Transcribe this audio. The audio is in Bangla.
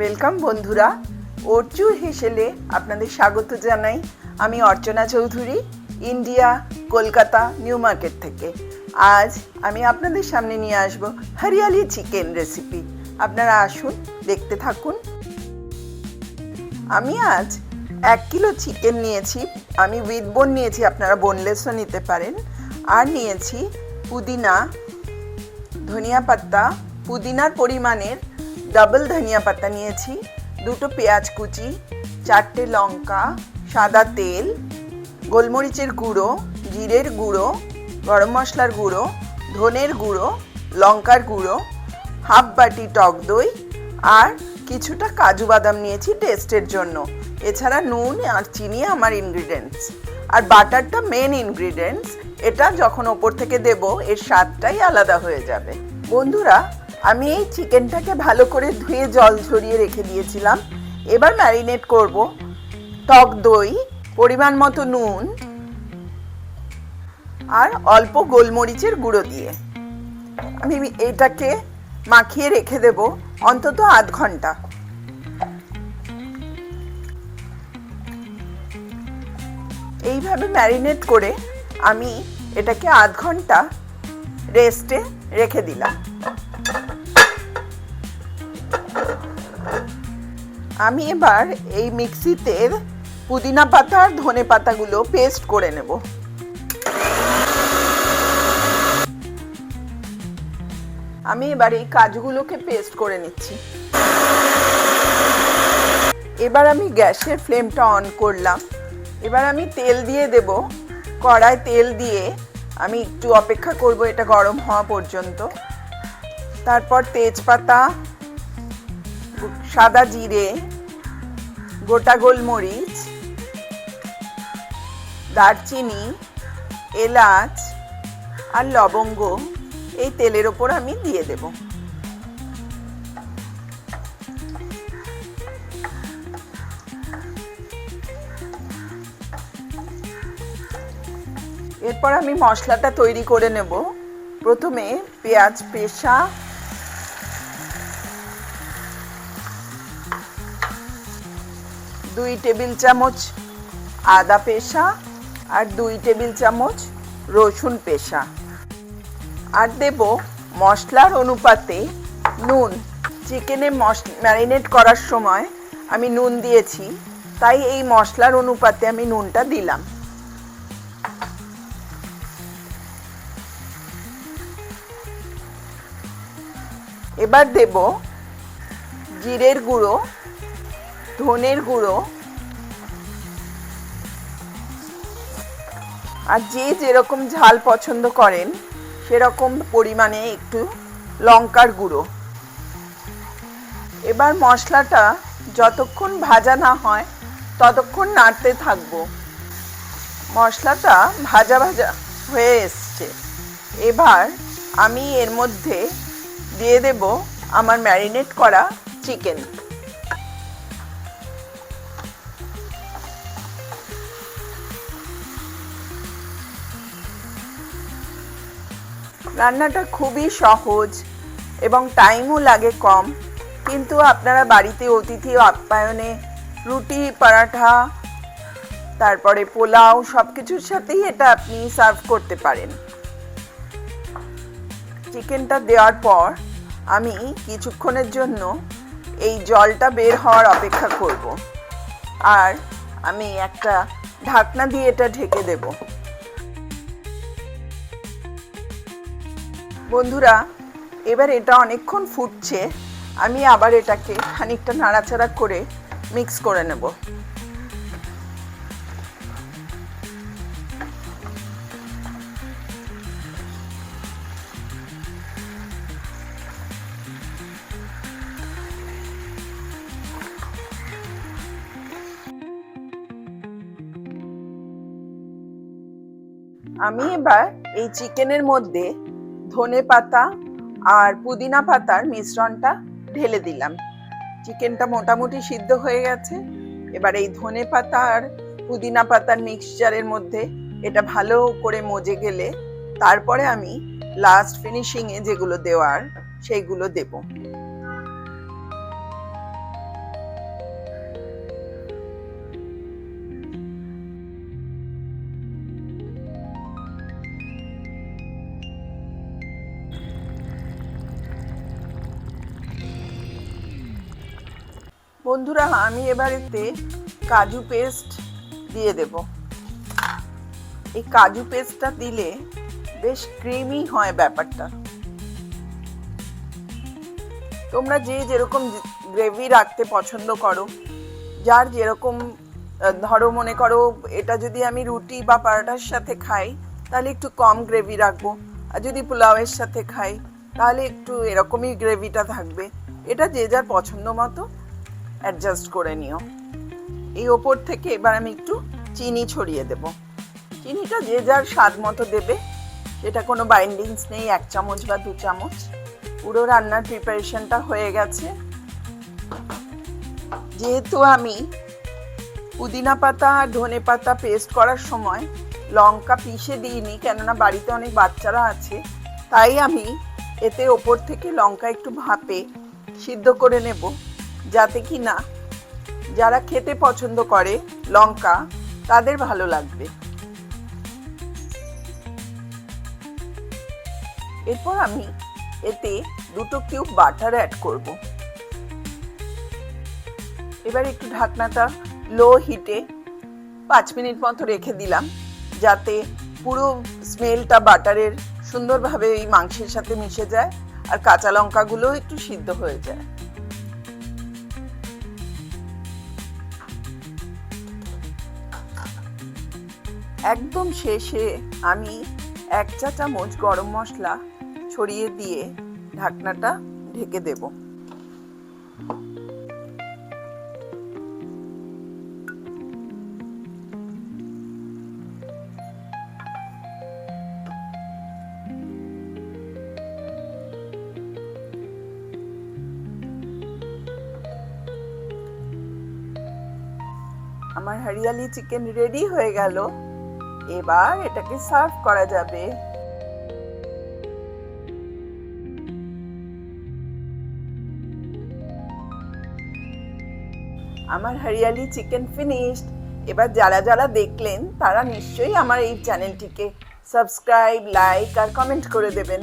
ওয়েলকাম বন্ধুরা। অর্জুর হেসেলে আপনাদের স্বাগত জানাই। আমি Archana Chowdhury, India, Kolkata, new market থেকে। আজ আমি আপনাদের সামনে নিয়ে আসব হরিয়ালি চিকেন রেসিপি। আপনারা আসুন, দেখতে থাকুন। আমি আজ এক কিলো চিকেন নিয়েছি। আমি উইথ বোন নিয়েছি, আপনারা বোনলেসও নিতে পারেন। আর নিয়েছি পুদিনা, ধনিয়া পাতা, পুদিনার পরিমাণের ডাবল ধনিয়া পাতা নিয়েছি, দুটো পেঁয়াজ কুচি, চারটে লঙ্কা, সাদা তেল, গোলমরিচের গুঁড়ো, জিরের গুঁড়ো, গরম মশলার গুঁড়ো, ধনের গুঁড়ো, লঙ্কার গুঁড়ো, হাফ বাটি টক দই আর কিছুটা কাজু বাদাম নিয়েছি টেস্টের জন্য। এছাড়া নুন আর চিনি আমার ইনগ্রিডিয়েন্টস আর বাটারটা মেন ইনগ্রিডিয়েন্টস এটা যখন ওপর থেকে দেব, এর স্বাদটাই আলাদা হয়ে যাবে। বন্ধুরা আমি এই চিকেনটাকে ভালো করে ধুয়ে জল ঝরিয়ে রেখে দিয়েছিলাম। এবার ম্যারিনেট করব টক দই, পরিমাণ মতো নুন আর অল্প গোলমরিচের গুঁড়ো দিয়ে। আমি এটাকে মাখিয়ে রেখে দেব অন্তত আধ ঘণ্টা। এইভাবে ম্যারিনেট করে আমি এটাকে আধ ঘণ্টা রেস্টে রেখে দিলাম। আমি এবার এই মিক্সিতে পুদিনা পাতা আর ধনে পাতাগুলো পেস্ট করে নেব। আমি এবার এই কাজগুলোকে পেস্ট করে নিচ্ছি। এবার আমি গ্যাসের ফ্লেমটা অন করলাম। এবার আমি তেল দিয়ে দেব। কড়ায় তেল দিয়ে আমি একটু অপেক্ষা করব, এটা গরম হওয়া পর্যন্ত। তারপর তেজপাতা, সাদা জিরে, গোটা গোলমরিচ, দারচিনি, এলাচ আর লবঙ্গ এই তেলের ওপর আমি দিয়ে দেব। এরপর আমি মশলাটা তৈরি করে নেব। প্রথমে পেঁয়াজ পেশা দুই টেবিল চামচ আদা পেশা আর দুই টেবিল চামচ রসুন পেশা। আর দেব মশলার অনুপাতে নুন। চিকেনে মশ ম্যারিনেট করার সময় আমি নুন দিয়েছি, তাই এই মশলার অনুপাতে আমি নুনটা দিলাম। এবার দেব জিরের গুঁড়ো ধনের গুঁড়ো। আর যে যেরকম ঝাল পছন্দ করেন, সেরকম পরিমাণে একটু লঙ্কার গুঁড়ো। এবার মশলাটা যতক্ষণ ভাজা না হয়, ততক্ষণ নাড়তে থাকব। মশলাটা ভাজা ভাজা হয়ে এসছে। এবার আমি এর মধ্যে দিয়ে দেব আমার ম্যারিনেট করা চিকেন। রান্নাটা খুবই সহজ এবং টাইমও লাগে কম। কিন্তু আপনারা বাড়িতে অতিথি আপ্যায়নে রুটি, পরাঠা, তারপরে পোলাও সব কিছুর সাথেই এটা আপনি সার্ভ করতে পারেন। চিকেনটা দেওয়ার পর আমি কিছুক্ষণের জন্য এই জলটা বের হওয়ার অপেক্ষা করব। আর আমি একটা ঢাকনা দিয়ে এটা ঢেকে দেব। বন্ধুরা, এবার এটা অনেকক্ষণ ফুটছে, আমি আবার এটাকে খানিকটা নাড়াচাড়া করে মিক্স করে নেব। আমি এবার এই চিকেনের মধ্যে ধনে পাতা আর পুদিনা পাতার মিশ্রণটা ঢেলে দিলাম। চিকেনটা মোটামুটি সিদ্ধ হয়ে গেছে। এবার এই ধনে পাতা আর পুদিনা পাতার মিক্সচারের মধ্যে এটা ভালো করে মজে গেলে তারপরে আমি লাস্ট ফিনিশিংয়ে যেগুলো দেওয়ার, সেইগুলো দেব। বন্ধুরা, আমি এবার এতে কাজু পেস্ট দিয়ে দেব। এই কাজু পেস্টটা দিলে বেশ ক্রিমি হয় ব্যাপারটা। তোমরা যে যেরকম গ্রেভি রাখতে পছন্দ করো, যার যেরকম ধরো মনে করো এটা যদি আমি রুটি বা পরোটার সাথে খাই, তাহলে একটু কম গ্রেভি রাখব। আর যদি পোলাওয়ের সাথে খাই, তাহলে একটু এরকমই গ্রেভিটা থাকবে। এটা যে যার পছন্দ মতো অ্যাডজাস্ট করে নিও। এই ওপর থেকে এবার আমি একটু চিনি ছড়িয়ে দেব। চিনিটা যে যার স্বাদ মতো দেবে। এটা কোনো বাইন্ডিংস নেই, এক চামচ বা দু চামচ। পুরো রান্নার প্রিপারেশনটা হয়ে গেছে। যেহেতু আমি পুদিনা পাতা আর ধনে পাতা পেস্ট করার সময় লঙ্কা পিষে দিইনি, কেননা বাড়িতে অনেক বাচ্চারা আছে, তাই আমি এতে ওপর থেকে লঙ্কা একটু ভাপে সিদ্ধ করে নেব। যাতে কি না যারা খেতে পছন্দ করে লঙ্কা, তাদের ভালো লাগবে। এরপর আমি এতে দুটো কিউব বাটার অ্যাড করব। এবার একটু ঢাকনাটা লো হিটে পাঁচ মিনিট মতো রেখে দিলাম, যাতে পুরো স্মেলটা বাটারের সুন্দরভাবে এই মাংসের সাথে মিশে যায় আর কাঁচা লঙ্কাগুলো একটু সিদ্ধ হয়ে যায়। একদম শেষে আমি এক চা চামচ গরম মশলা ছড়িয়ে দিয়ে ঢাকনাটা ঢেকে দেব। আমার হরিয়ালি চিকেন রেডি হয়ে গেল। এবার এটাকে সার্ভ করা যাবে। আমার হরিয়ালি চিকেন ফিনিশড এবার যারা যারা দেখলেন, তারা নিশ্চয়ই আমার এই চ্যানেলটিকে সাবস্ক্রাইব লাইক আর কমেন্ট করে দেবেন।